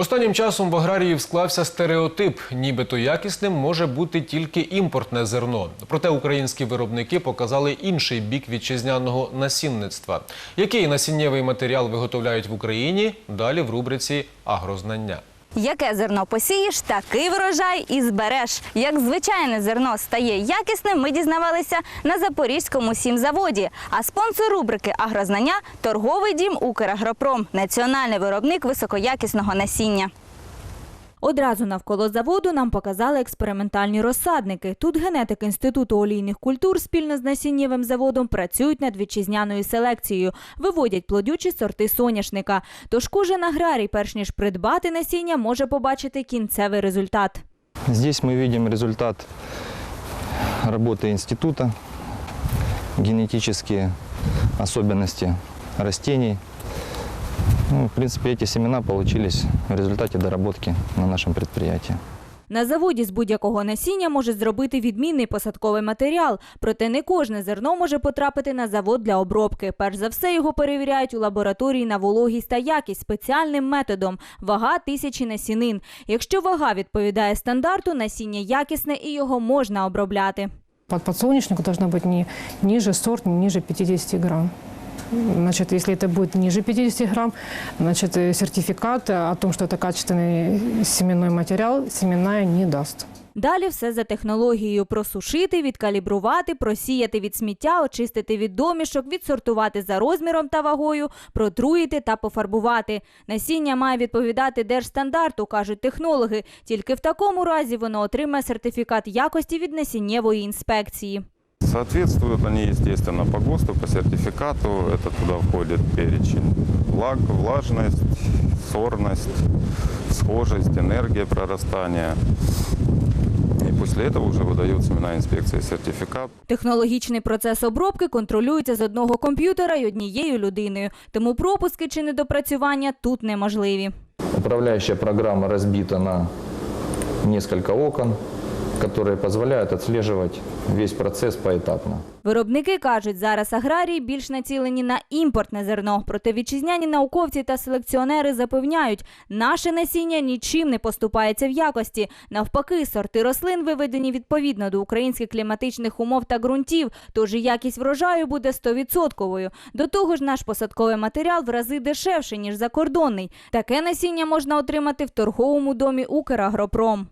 Останнім часом в аграріїв склався стереотип, нібито якісним може бути тільки імпортне зерно. Проте українські виробники показали інший бік вітчизняного насінництва. Який насіннєвий матеріал виготовляють в Україні? Далі в рубриці Агрознання. Яке зерно посієш, такий врожай і збереш. Як звичайне зерно стає якісним, ми дізнавалися на Запорізькому сімзаводі. А спонсор рубрики Агрознання торговий дім Украгропром, національний виробник високоякісного насіння. Одразу навколо заводу нам показали експериментальні розсадники. Тут генетики інституту олійних культур спільно з насіннєвим заводом працюють над вітчизняною селекцією, виводять плодючі сорти соняшника. Тож кожен аграрій, перш ніж придбати насіння, може побачити кінцевий результат. Здесь мы видим результат работы института, генетические особенности растений. Ну, в принципе, эти семена получились в результате доработки на нашем предприятии. На заводі з будь-якого насіння може зробити відмінний посадковий матеріал, проте не кожне зерно може потрапити на завод для обробки. Перш за все його перевіряють у лабораторії на вологість та якість спеціальним методом – вага тисячі насінин. Якщо вага відповідає стандарту, насіння якісне і його можна обробляти. Под подсолнечнику должно быть не ниже сорт, не ниже 50 грамм. Значит, если это будет ниже 50 грамм, значит, э, сертификат о том, что это качественный семенной материал, семенная не даст. Далі все за технологією – просушити, відкалібрувати, просіяти від сміття, очистити від домішок, відсортувати за розміром та вагою, протруїти та пофарбувати. Насіння має відповідати держстандарту, кажуть технологи. Тільки в такому разі воно отримає сертифікат якості від насіннєвої інспекції. Соответствуют они, естественно, по ГОСТу, по сертификату. Это туда входит перечень влаг, влажность, сорность, схожесть, энергия прорастания. И после этого уже выдает семена инспекции сертификат. Технологічний процес обробки контролюється з одного комп'ютера й однією людиною, тому пропуски чи недопрацювання тут неможливі. Управляющая программа разбита на несколько окон, которые позволяют отслеживать весь процесс поэтапно. Виробники кажуть, зараз аграрії більш націлені на імпортне зерно. Проте вітчизняні науковці та селекціонери запевняють, наше насіння нічим не поступається в якості. Навпаки, сорти рослин виведені відповідно до українських кліматичних умов та ґрунтів, тож якість врожаю буде 100%. До того ж, наш посадковий матеріал в рази дешевший, ніж закордонний. Таке насіння можна отримати в торговому домі Украгропром.